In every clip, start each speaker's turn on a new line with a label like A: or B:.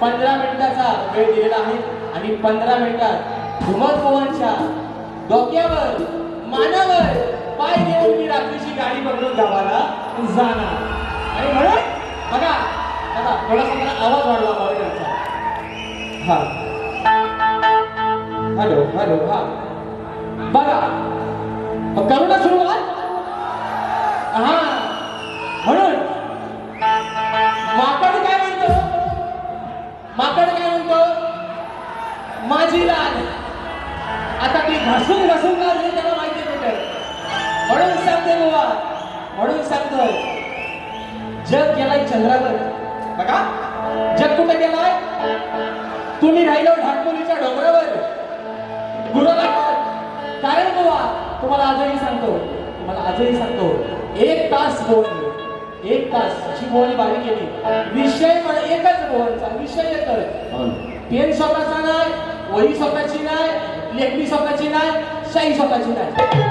A: पंधरा मिनिटाचा वेळ दिलेला आहे आणि पंधरा मिनिटात धुमत पवनच्या डोक्यावर मानावर पाय देऊन मी रात्रीची गाडी बदलून गावाला जाणार. आणि म्हणून बघा बघा थोडासा मला आवाज वाढवा मॉनिटरचा हा. हॅलो हॅलो हा. बघा करू ना सुरुवात? हा. म्हणून माकड माकड काय म्हणतो? माझी लाल. आता मी घासून घासून काढले हे त्याला माहिती कुठे म्हणून सांगते बाबा म्हणून सांगतोय. जग गेलाय चंद्रावर. बघा जग कुठे गेलाय? तुम्ही राहिलो ढाकपुरीच्या डोंगरावर. गुरुला कारण बाबा तुम्हाला आजही सांगतो तुम्हाला आजही सांगतो एक तास बोल एक तास जी बोली बारी केली. विषय पण एकच बोलचा विषय एकच पेन स्वतःचा नाही वही स्वतःची नाही लेखणी स्वतःची नाही शाही स्वतःची नाही.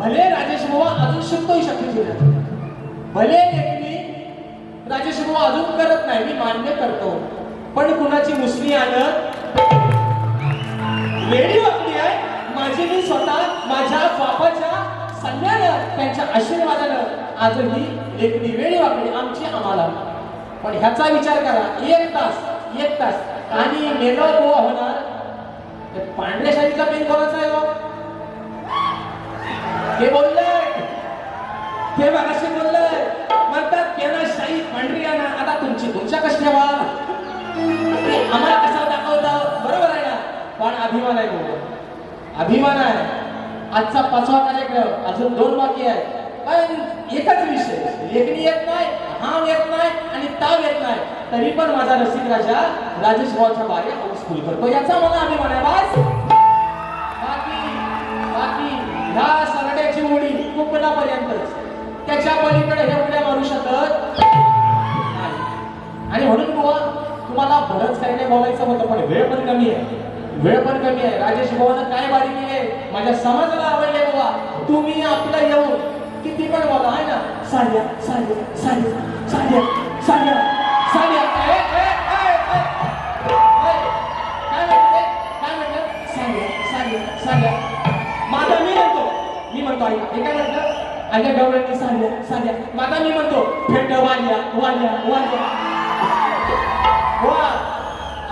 A: भले राजेश बुवा अजून शिकतोय शक्यची नाही. भले लेखणी राजेश बुवा अजून करत नाही मी मान्य करतो. पण कुणाची मुसली आणत वेळी वापली आहे माझी मी स्वतः माझ्या बापाच्या सगळ्यानं त्यांच्या आशीर्वादानं आजही लेखणी वेळी वापली आमची आम्हाला. पण ह्याचा विचार करा एक तास एक तास. आणि मेलो गोवा होणार. ते पांढऱ्या शाहीचा पेन कोणाचा आहे हो? ते बोललंय. ते मागाशी बोललंय. म्हणतात केना शाही पांढरी आहे ना आता तुमची तुमच्या कशी ठेवा आम्हाला कसा दाखवता? बरोबर आहे ना? पण अभिमान आहे अभिमान आहे. आजचा पाचवा कार्यक्रम अजून दोन बाकी आहे पण एकच विषय लेखणी येत नाही हाम येत नाही आणि ताव येत नाही. तरी पण माझा रसिक राजा राजेश भाऊच्या बारे हाऊसफुल करतो. याचा मला अभिमान आहे बस. बाकी बाकी ह्या सरड्याची उडी कोकणापर्यंतच त्याच्या पलीकडे हे उड्या मारू शकत नाही. आणि म्हणून बुवा तुम्हाला बरंच काही नाही बोलायचं होतं पण वेळ पण कमी आहे. वेळ पण कमी आहे. राजेश भावानं काय बारी केली आहे? माझ्या समाजाला आवडले बाबा. तुम्ही आपलं येऊन किती पण बघा आहे ना? साड्या साड्या साड्या साड्या साड्या साड्या काय म्हणते? साड्या साड्या साड्या माझा मी म्हणतो. मी म्हणतो आई हे काय म्हटलं आईच्या गवळ्यांनी साड्या साड्या माझा मी म्हणतो फेट वाल्या वाल्या वाल्या. वा.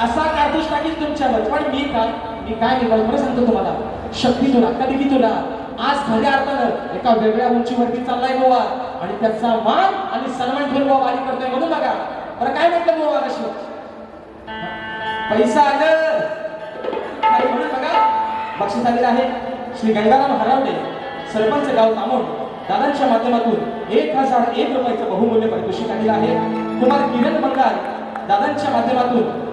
A: असा कारतूस टाकील तुमच्यावर? पण मी काय मी काय मी बरं सांगतो तुम्हाला. शक्ती तुला कधी तुला. आज खऱ्या अर्थानं एका वेगळ्या उंचीवरती चाललाय गोवा. आणि त्याचा मान आणि सन्मान ठेवून गोवा वारी करतोय म्हणून बघा. बरं काय म्हणतं गोवा कशी पैसा आलं. बघा. बक्षीस आलेलं आहे. श्री गंगाराम हरावडे सरपंच गाव तामोड. दादांच्या माध्यमातून एक हजार एक रुपयाचं बहुमूल्य पारितोषिक आलेलं आहे. कुमार किरण बंगाल दादांच्या माध्यमातून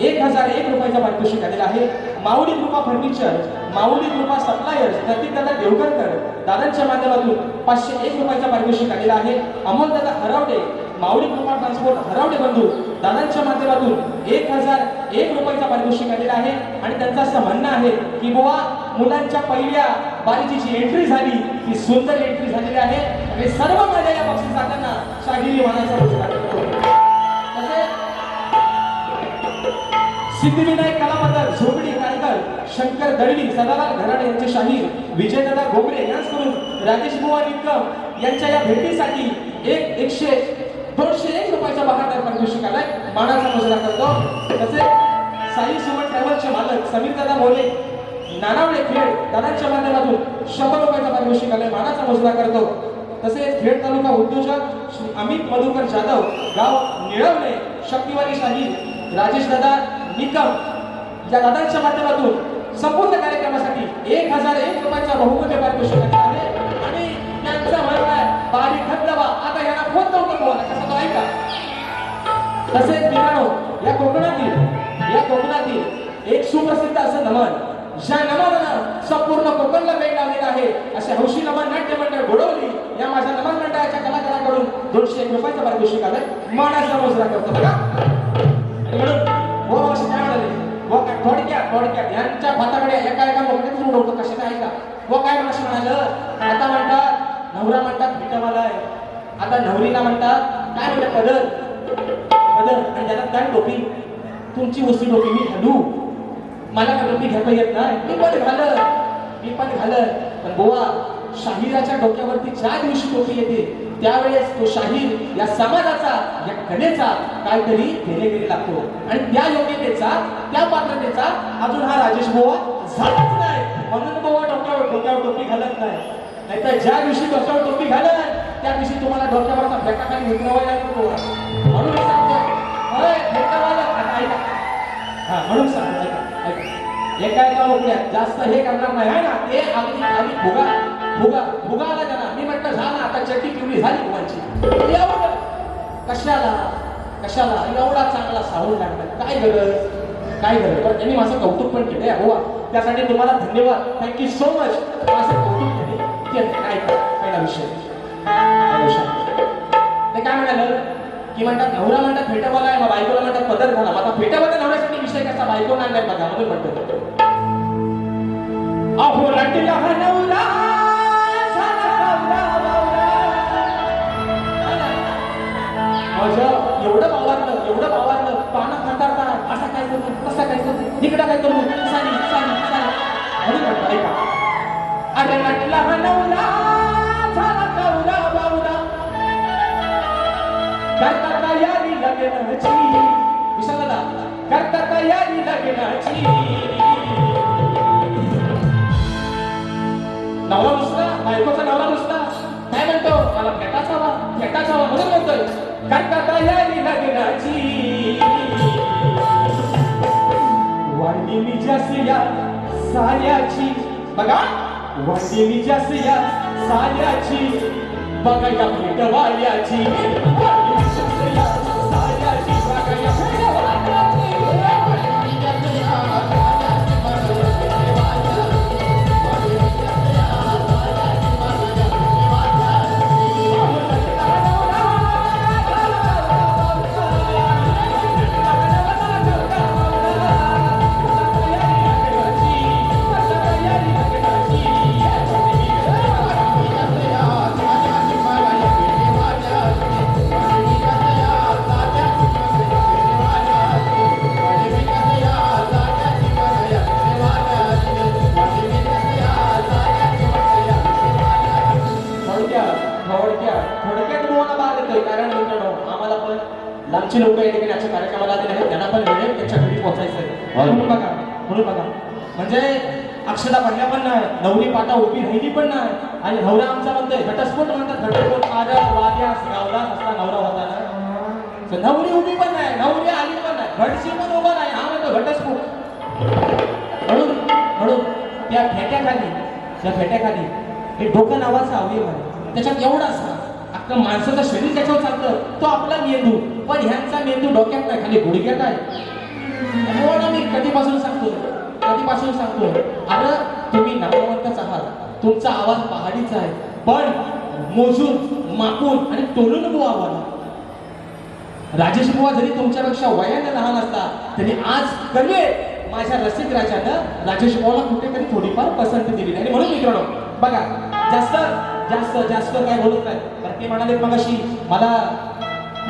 A: एक हजार एक रुपयाच्या पारितोषिक आलेलं आहे. माऊली कृपा फर्निचर माऊली कृपा सप्लायर्स प्रतीकदादा देवकरकर दादांच्या माध्यमातून पाचशे एक रुपयाचा पारितोषिक आलेला आहे. अमोलदादा हरावडे माऊली कृपा ट्रान्सपोर्ट हरावडे बंधू दादांच्या माध्यमातून एक हजार एक रुपयाचा पारितोषिक आलेला आहे. आणि त्यांचं असं म्हणणं आहे की बुवा मुलांच्या पहिल्या बारीची जी एंट्री झाली ती सुंदर एंट्री झालेली आहे. आणि सर्व माझ्या या भाषेत जाताना शागिरी मानाचा पुरस्कार सिद्धिविनायक कला झोपडी कायकर शंकर दळवी सदालाल घराडे यांचे शाहीर विजयदादा गोगरे यांचकडून राजेश बुवा निकम यांच्या या भेटीसाठी एक एकशे दोनशे एक रुपयाचा बहादर पारितोषिक आलाय मानाचा मुजरा करतो. तसेच साई सुमन ट्रॅव्हलचे मालक समीर दादा मोले नानावडे खेड दादांच्या माध्यमातून शंभर रुपयाचा पारितोषिक आलाय मानाचा मुजरा करतो. तसेच खेड तालुका उद्योजक अमित मधुकर जाधव गाव निळवणे शक्तिवारी शाही राजेश दादा निकम या दादांच्या माध्यमातून संपूर्ण कार्यक्रमासाठी एक हजार एक रुपयाचा बहुमूल्य पारितोषिक आहे आणि त्यांचा म्हणणं आहे बारी खतलवा आता यांना फोन नव्हतं बोला तो ऐका. तसेच मित्रांनो या कोकणातील या कोकणातील एक सुप्रसिद्ध असं नमन ज्या नमनानं संपूर्ण कोकणला वेग लावलेला आहे असे हौशी नमन नाट्य मंडळ घडवली या माझ्या नमन मंडळाच्या कलाकाराकडून दोनशे एक रुपयाचा पारितोषिक आलं मानाचा मोजरा करतो बघा. म्हणून हो असे काय म्हणाले काय थोडक्यात थोडक्यात. यांच्या भाताकडे एका एका मोकळ्यातच उडवतो कसे काय का? व काय म्हणाशी म्हणालं आता म्हणतात नवरा म्हणतात भेटवाला आहे. आता नवरीला म्हणतात काय म्हणतात पदर पदर आणि ज्याला काय टोपी? तुमची वस्ती टोपी मी घालू. मला काय टोपी घेता येत नाही. मी पण घालत. मी पण घालत. पण गोवा शाहिराच्या डोक्यावरती ज्या दिवशी टोपी येते त्यावेळेस तो शाहीर या समाजाचा या कलेचा काहीतरी घेणे लागतो. आणि त्या योग्यतेचा त्या पात्रतेचा अजून हा राजेश बोवा झालाच नाही. म्हणून बोवा डोक्यावर डोक्यावर टोपी घालत नाही. नाहीतर ज्या दिवशी डोक्यावर टोपी घालत त्या दिवशी तुम्हाला डोक्यावरचा फेटा खाली उतरवायला लागतो बोवा. म्हणून सांगतो ऐका. हा म्हणून सांगतो एका एका मोकळ्या जास्त हे करणार नाही आहे ना? ते अगदी अगदी भोगा. मुगा मुगा आला त्यांना मी म्हटलं झालं आता चट्टी पिवळी झाली फुगांची एवढं. कशाला? कशाला? एवढा चांगला साऊंड लागला काय गरज काय गरज पण त्यांनी माझं कौतुक पण केलं हो त्यासाठी तुम्हाला धन्यवाद. थँक्यू सो मच माझं कौतुक केले काय पहिला विषय. विषय. ते काय म्हणाल? की म्हणतात नवरा म्हणतात फेटावाला आहे मग बायकोला म्हणतात पदर घाला. आता फेटावाला नवऱ्यासाठी विषय कसा? बायको नाही बघा म्हणून म्हणतो अहो रटला नवरा. माझं एवढं बावारलं एवढं बावारलं पानं खातारतात असा काय करू कसा काय करू इकडं काय करू सारी सारी सारी म्हणून म्हणतो ऐका अरे रटला हा नवरा झाला नवरा बावरा करता तयारी लग्नाची? विशाल करता तयारी लग्नाची? नवरा नुसता बायकोचा नवरा नुसता. काय म्हणतो? मला फेटाच हवा फेटाच हवा म्हणून म्हणतोय. करता तयारी लग्नाची वाढली मी जासिया बघा वाढली मी जासिया साऱ्याची बघा या भेटवाल्याची लांबची लोक या ठिकाणी आजच्या कार्यक्रमाला आलेले आहेत. त्यांना पण वेळेत त्यांच्या घरी पोहोचायचं आहे. म्हणून बघा म्हणून बघा. म्हणजे अक्षता पडल्या पण नाही. नवरी पाटा उभी राहिली पण नाही. आणि नवरा आमचा म्हणतोय घटस्फोट म्हणतात घटस्फोट माझ्या वाद्यास गावला असला नवरा होता ना. नवरी उभी पण नाही नवरी आली पण नाही. घटशी पण उभा नाही. हा म्हणतो घटस्फोट. म्हणून म्हणून त्या फेट्याखाली त्या फेट्याखाली हे डोकं नावाचं अवयव आहे. त्याच्यात एवढासा अख्खं माणसाचं शरीर त्याच्यावर चालतं. तो आपला मेंदू. पण ह्यांचा मेंदू डोक्यात नाही खाली गुडघ्यात आहे. हो एवढं मी कधीपासून सांगतो? कधीपासून सांगतो? अरे तुम्ही नामवंतच आहात. तुमचा आवाज पहाडीचा आहे. पण मोजून मापून आणि तोलून बुवा आवाज राजेश बुवा जरी तुमच्यापेक्षा वयाने लहान असता तरी आज कमी माझ्या रसिक राजानं राजेश बुवाला कुठेतरी थोडीफार पसंती दिली. आणि म्हणून मित्रांनो बघा जास्त जास्त जास्त काय बोलत नाही. तर ते म्हणाले मग अशी मला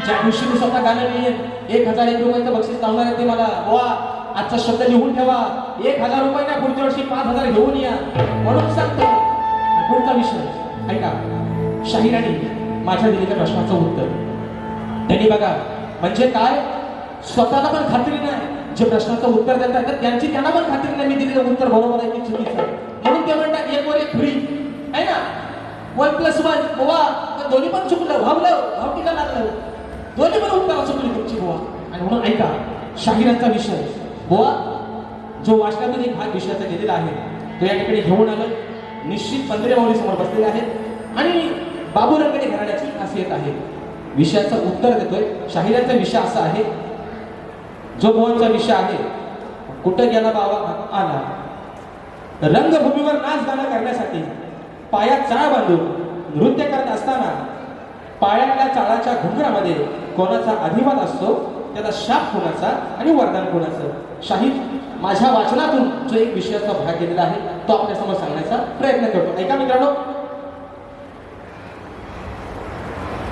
A: ज्या दिवशी मी स्वतः गाणं लिहिन एक हजार एक रुपयाचं बक्षीस लावणार आहे ते मला. वा आजचा शब्द लिहून ठेवा. एक हजार रुपये ना पुढच्या वर्षी पाच हजार घेऊन या. म्हणून सांगतो. पुढचा विषय ऐका. शाहिराने माझ्या दिलेल्या प्रश्नाचं उत्तर. त्यांनी बघा म्हणजे काय? स्वतःला पण खात्री नाही. जे प्रश्नाचं उत्तर देतात तर त्यांची त्यांना पण खात्री नाही. मी दिलेलं उत्तर बरोबर आहे की चुकीचं म्हणून ते म्हणतात एक वर एक फ्री. आहे ना? One plus one. वा दोन्ही पण चुकलं. भावलं भावटीला लागलं? दोन्ही पण उत्तरं चुकली तुमची आणि म्हणून ऐका शाहिरांचा विषय. गोवा जो वाचनातून एक भाग विषयाचा गेलेला आहे तो या ठिकाणी घेऊन आलं. निश्चित पंधरे माऊली समोर बसलेले आहेत. आणि बाबू रंगणे घराण्याची खासियत आहे. विषयाचं उत्तर देतोय. शाहिरांचा विषय असा आहे जो मोहनचा विषय आहे कुठं गेला बाबा? आला. रंगभूमीवर नाच गाणं करण्यासाठी पायात चाळ बांधून नृत्य करत असताना पायातल्या चाळाच्या घुंगरामध्ये कोणाचा अधिवाद असतो त्याचा शाप कोणाचा आणि वरदान कोणाचं? शाहीद माझ्या वाचनातून जो एक विषयाचा भाग गेलेला आहे तो आपल्यासमोर सांगण्याचा प्रयत्न करतो. ऐका मित्रांनो.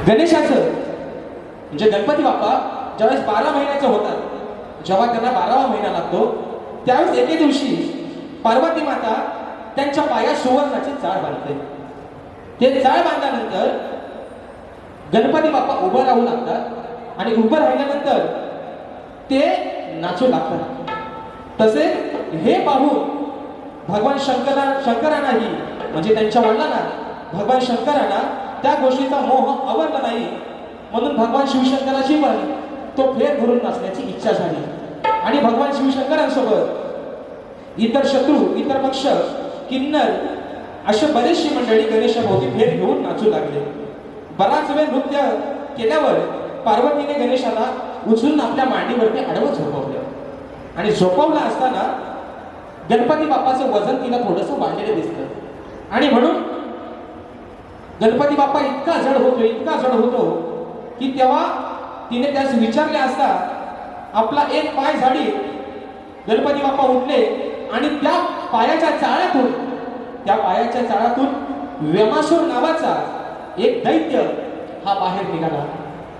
A: गणेशाचं म्हणजे गणपती बाप्पा ज्यावेळेस बारा महिन्याचं होतात जेव्हा त्यांना बारावा महिना लागतो त्यावेळेस एके दिवशी पार्वती माता त्यांच्या पाया सुवर्णाची चाळ बांधते. ते चाळ बांधल्यानंतर गणपती बाप्पा उभं राहू लागतात आणि उभं राहिल्यानंतर ते नाचू लागतात. तसे हे पाहून भगवान शंकरा शंकरांनाही म्हणजे त्यांच्या वडिलांना भगवान शंकरांना त्या गोष्टीचा मोह आवडला नाही. म्हणून भगवान शिवशंकराची पण तो फेर धरून नाचण्याची इच्छा झाली. आणि भगवान शिवशंकरांसोबत इतर शत्रू इतर पक्ष किन्नर असे बरेचशी मंडळी गणेशाभोवती फेर घेऊन नाचू लागले. बराच वेळ नृत्य केल्यावर पार्वतीने गणेशाला उचलून आपल्या मांडीवरती आडवं झोपवलं. आणि झोपवलं असताना गणपती बाप्पाचं वजन तिला थोडंसं वाढलेलं दिसतं आणि म्हणून गणपती बाप्पा इतका जड होतो इतका जड होतो की तेव्हा तिने त्यास विचारले असता आपला एक पाय झाडी गणपती बाप्पा उठले आणि त्या पायाच्या चाळ्यातून त्या पायाच्या चाळातून व्यमासूर नावाचा एक दैत्य हा बाहेर निघाला.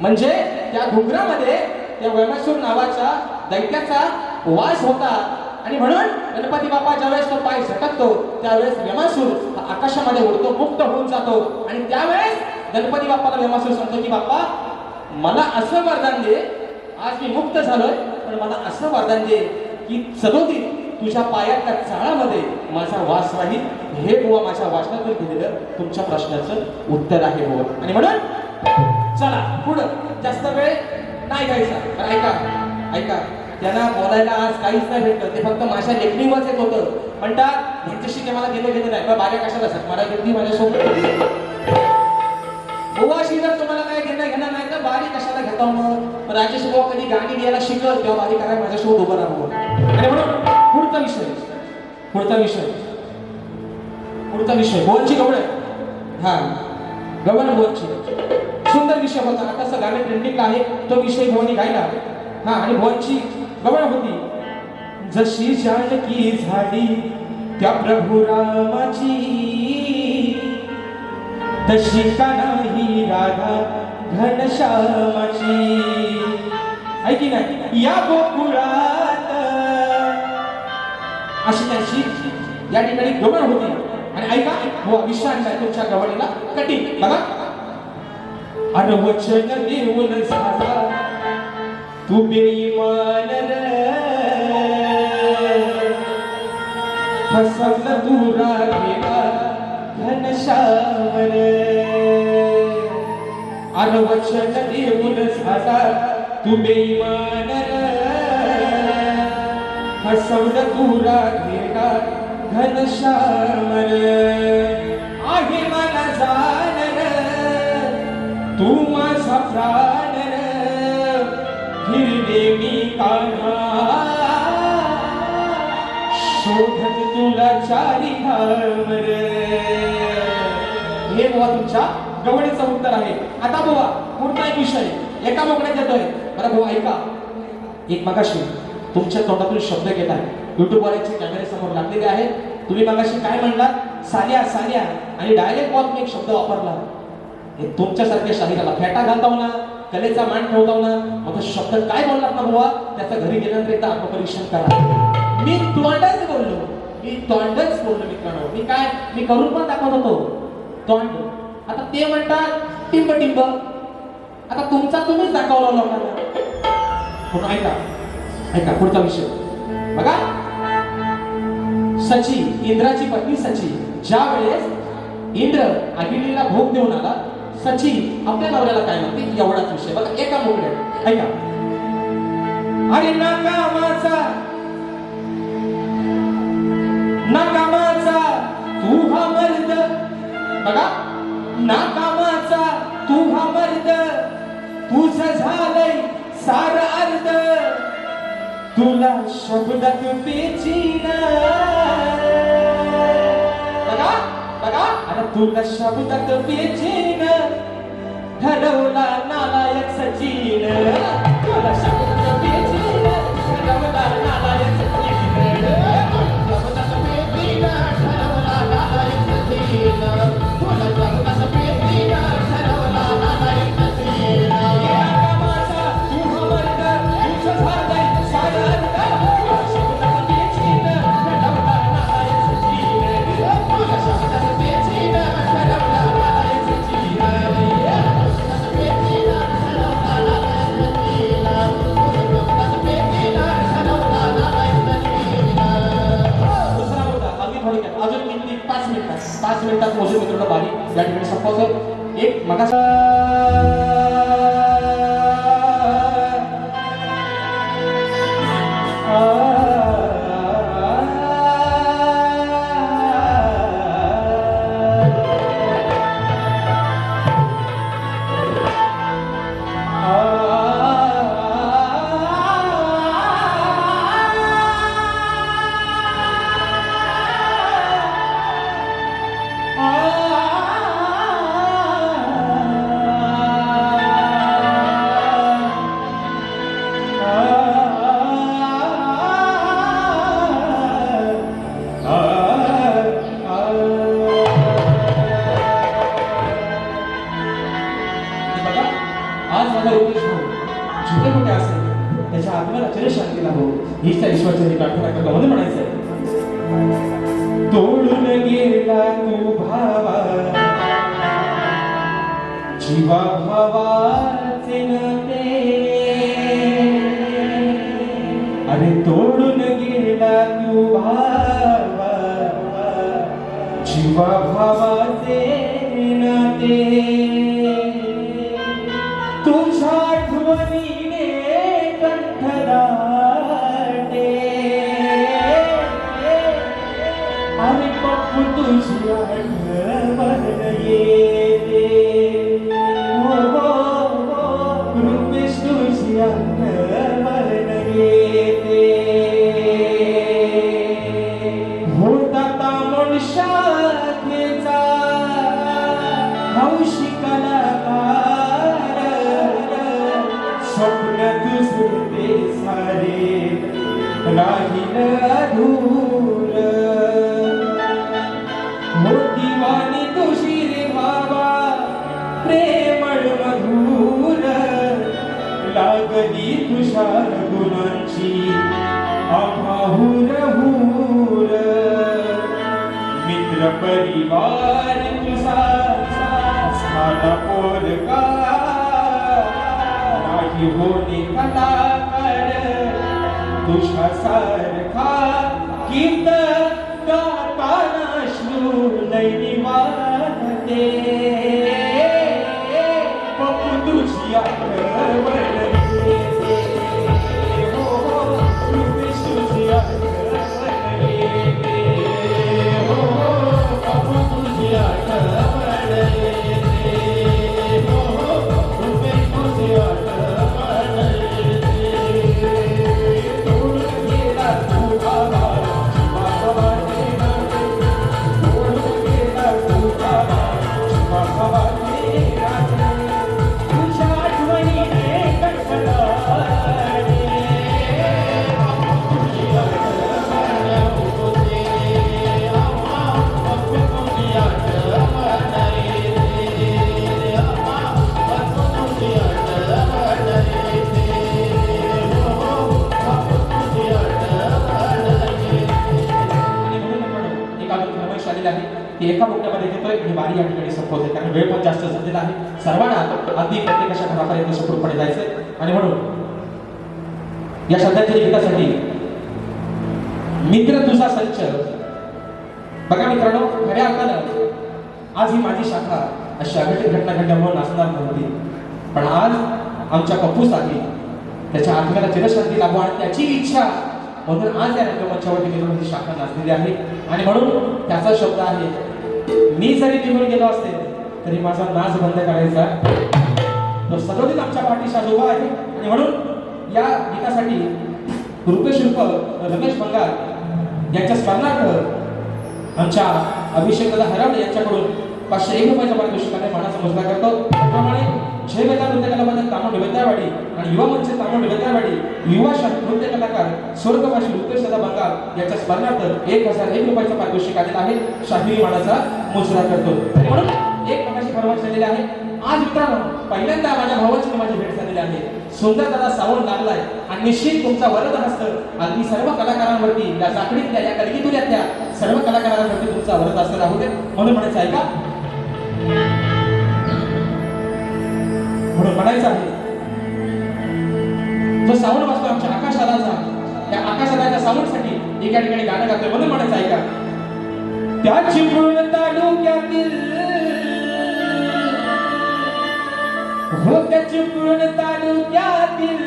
A: म्हणजे त्या घुगरामध्ये त्या व्यमासूर नावाच्या दैत्याचा वास होता. आणि म्हणून गणपती बाप्पा ज्यावेळेस तो पाय झटकतो त्यावेळेस व्यमासूर हा आकाशामध्ये उडतो मुक्त होऊन जातो. आणि त्यावेळेस गणपती बाप्पाला व्यमासूर सांगतो की बाप्पा मला असं वरदान दे. आज मी मुक्त झालोय पण मला असं वरदान दे की सदोदित तुझ्या पायातल्या चाळामध्ये माझा वास राहील. हे बुवा माझ्या वाचनातून घेतलेलं तुमच्या प्रश्नाचं उत्तर आहे बुवा. आणि म्हणून चला पुढं. जास्त वेळ नाही घ्यायचा. पण ऐका ऐका. त्यांना बोलायला आज काहीच नाही भेटत ते फक्त माझ्या लेखणीवरच येत होतं. म्हणतात ह्यांच्याशी ते मला गेले गेले नाही. पण बाऱ्या कशाला असतात? मला व्यक्ती माझ्यासोबत बुवाशी जर तुम्हाला काय घेणं घेणार नाही तर बारी कशाला घेता मग? राजेश बुवा कधी गाणी घ्यायला शिकल तेव्हा बारी करायला माझ्यासोबत उभं राहू आणि म्हणून पुढचा विषय पुढचा विषय. पुढचा विषय. भुवनची गवळ हा. गवन भुवनची सुंदर विषय होता. आता असं गाणं ट्रेंडिंगला आहे. तो विषय भुवनी गायला हा आणि भुवनची गवळ होती. जशी जानकी झाली त्या प्रभू रामाची. तशी का नाही राधा घनश्यामाची. ऐकी नाही? या गोकुळात अशी त्यांची या ठिकाणी गवळ होती. आणि ऐका हो विशाल तुमच्या गवळीला कटिंग बघा. अरे वचन देऊन साधा. तू बेईमान रे. फसवलं तू राखेला घनशावर अरे वचन देऊन साधा. तू बेईमान हसवलं तू राखेला घनशावर चारी रे हे बुवा तुमच्या गवळीचं उत्तर आहे. आता बुवा पुढचा एक विषय? एका मोकड्यात येतोय. बरं बुवा ऐका. एक मगाशी तुमच्या तोंडातून शब्द घेत आहे. युट्यूब वाल्याचे कॅमेरे समोर लागलेले आहे तुम्ही मगाशी काय म्हणलात? सान्या सान्या आणि डायरेक्ट वॉक तुम्ही एक शब्द वापरला. हे तुमच्यासारख्या शरीराला फेटा घालताव ना कलेचा मान ठेवताव ना मग शब्द काय बोललात ना बुवा? त्याचा घरी गेल्यानंतर एकदा आत्मपरीक्षण करा. मी तोंडच बोललो. मी तोंडच बोललो मित्रांनो मी काय मी करून पण दाखवत होतो. तोंड. आता ते म्हणतात टिंब टिंब आता तुमचा तुम्हीच दाखवला लोकांना. ऐका ऐका पुढचा विषय. बघा. सची इंद्राची पत्नी सची. ज्या वेळेस इंद्र अग्नीला भोग देऊन आला सची आपल्या नवऱ्याला काय म्हणते? एवढाच विषय. बघा एका मोकड्यात ऐका. अरे नाका माझा. बघा नाकामाचा तू हा मर्द तुझं झालंय सार अर्ध. तुला शब्दात पेचीन बघा बघा. अरे तुला शब्दात पेचीन ठरवला नालायक सचिन. तुला शब्दात पेचीन ठरवला नालायक तुझ्या आठवणीने मित्र परिवार तुझा झाला पोरका नाही होणे कलाकार तुझ्या सारखा गीत गाताना श्रू नैनी वाहते पप्पू तुझी अगदी प्रत्येकाच्या घरापर्यंत सुखरूपपणे जायचंय. आणि म्हणून या शब्दाच्या लिहिण्यासाठी मित्र तुझा संच. बघा मित्रांनो खऱ्या अर्थानं आज ही माझी शाखा अशी अघटित घटना घडल्यामुळे नाचणार नव्हती. पण आज आमच्या कपूस आहे त्याच्या आत्म्याला चिरशांती लागू आणि त्याची इच्छा म्हणून आज या रंगमंचावरती मित्रांची शाखा नाचलेली आहे. आणि म्हणून त्याचा शब्द आहे मी जरी निघून गेलो असते तरी माझा नाच बंद करायचा. तो सदोदित आमच्या पाठीशी आज आहे. आणि म्हणून या गीतासाठी रुपेश रमेश बंगाल यांच्या स्मरणार्थ आमच्या अभिषेक दादा यांच्याकडून पाचशे एक रुपयाच्या पारितोषिकाने मानाचा मोजला करतो. त्याप्रमाणे जय वेदा नृत्य कलामध्ये तामोड निवेद्यावाडी आणि युवा मंच तामोड निवेद्यावाडी युवा शास्त्र नृत्य कलाकार स्वर्गवासी रुपेश दादा बंगाल यांच्या स्मरणार्थ एक हजार एक रुपयाचा पारितोषिक आलेला आहे. शाहिरी मानाचा मोजला करतो. म्हणून एक झालेला आहे. आज मित्रांनो पहिल्यांदा माझ्या भावाची माझी भेट झालेली आहे. सुंदर त्याला सावंत लागलाय. आणि निश्चित तुमचा वरद हस्त अगदी सर्व कलाकारांवरती या साखळीतल्या या कलगीतुल्यातल्या सर्व कलाकारांवरती तुमचा वरद हस्त राहू दे. म्हणून म्हणायचं आहे का? म्हणून म्हणायचं आहे. जो सावण वाचतो आमच्या आकाशालाचा त्या आकाशालाच्या सावणसाठी एका ठिकाणी गाणं गातोय. म्हणून म्हणायचं आहे का? त्या चिपळूण तालुक्यातील हो त्या तालुक्यातील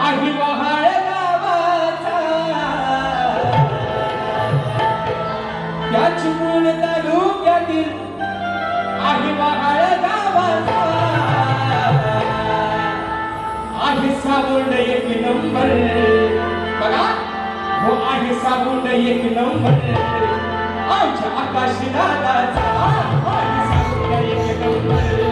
A: आही वहाळ गावाचा. त्या चिपळूण तालुक्यातील आही वहाळ गावाचा. आहे साबुंड एक नंबर. बघा. हो आहे साबुंड एक नंबर. आमच्या आकाशी दादाचा. आहे साबुंड एक नंबर.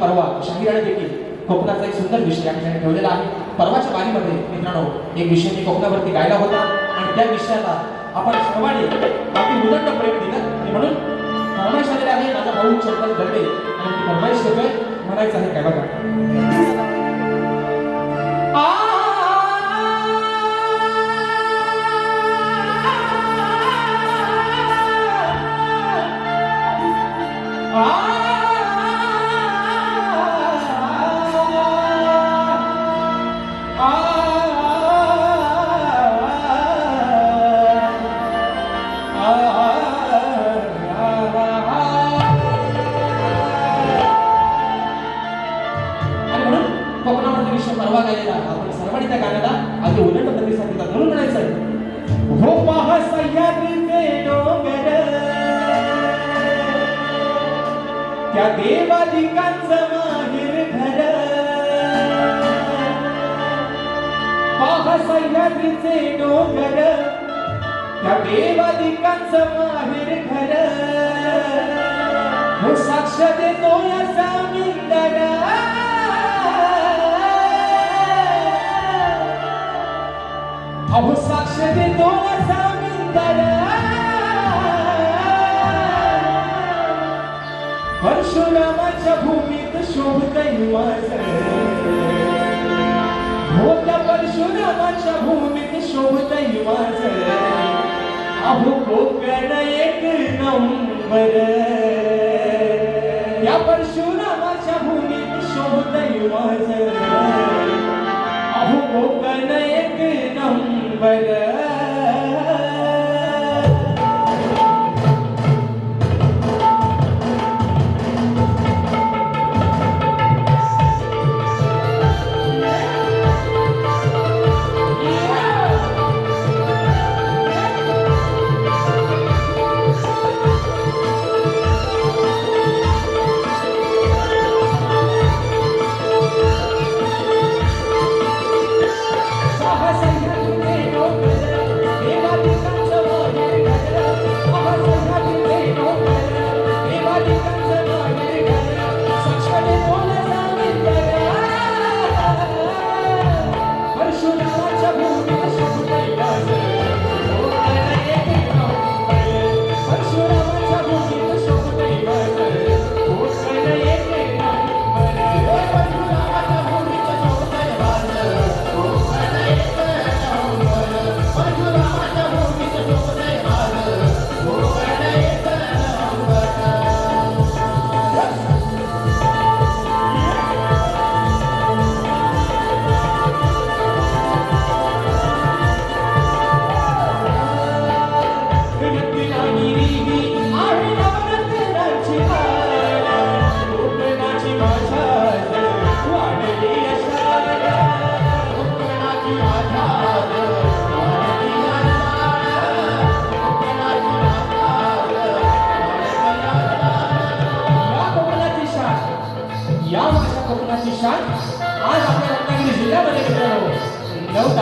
A: परवा शाहीराने देखील कोकणाचा एक सुंदर विषय या ठिकाणी ठेवलेला आहे. परवाच्या बारीमध्ये मित्रांनो एक विषय मी कोकणावरती गायला होता. आणि त्या विषयाला आपण सर्वांनी अगदी उदंड प्रेम दिलं. आणि म्हणून फरमाईश आलेली आहे माझा भाऊ चंदन गरडे आणि फरमाईश देतोय म्हणायचं आहे काय बघा. त्या देवादिकांचं माहेर घर. पहा सह्याद्रीचे डोंगर. त्या देवादिकांचं माहेर घर. हो साक्ष देतो या सामिंदरा अहो साक्ष देतो भूमीत शोभतय माझ त्या परशुरामाच्या भूमीत शोभतय माझ अहो कोकण एक नंबर. या परशुरामाच्या भूमीत शोभतय माझ अहो कोकण एक नंबर.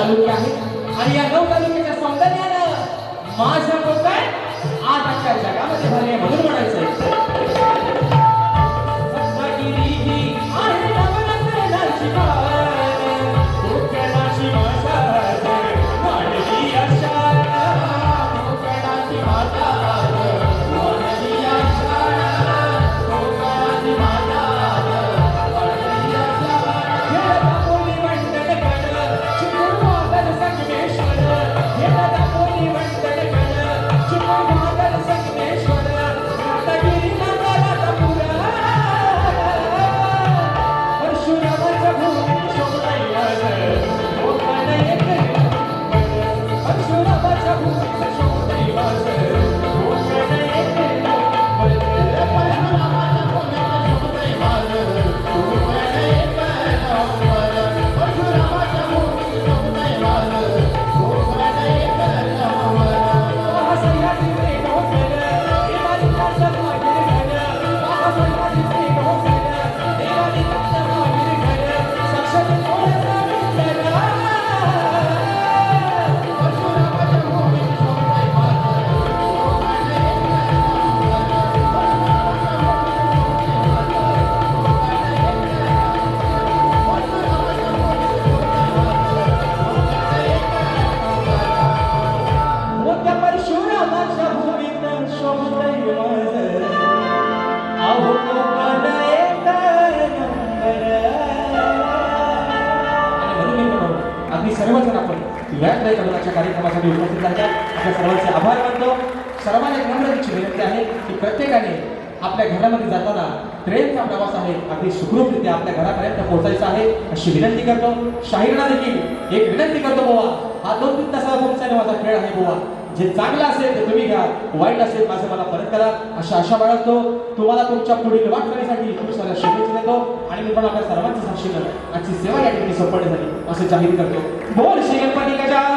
A: तालुके आहेत. आणि या नऊ तालुक्याच्या सौंदर्यानं माझ्या कोकण आज अख्ख्या जगामध्ये झाले म्हणून म्हणायचंय. कोणी कार्यक्रमासाठी उपस्थित झाल्या आपल्या सर्वांचे आभार मानतो. सर्वांना एक नम्रतेची विनंती आहे की प्रत्येकाने आपल्या घरामध्ये जाताना ट्रेनचा प्रवास आहे. अगदी सुखरूपरित्या आपल्या घरापर्यंत पोहोचायचा आहे अशी विनंती करतो. शाहीरला देखील एक विनंती करतो बोवा. हा दोन तीन तासाचा तुमचा माझा खेळ आहे बोवा. जे चांगलं असेल ते तुम्ही घ्या. वाईट असेल माझं मला परत करा. अशा आशा बाळगतो. तुम्हाला तुमच्या पुढील वाटचालीसाठी खूप साऱ्या शुभेच्छा देतो. आणि मी पण आपल्या सर्वांच्या साक्षीनं आजची सेवा या ठिकाणी सोपवण्यासाठी असं जाहीर करतो. बोल श्री गणपती गजा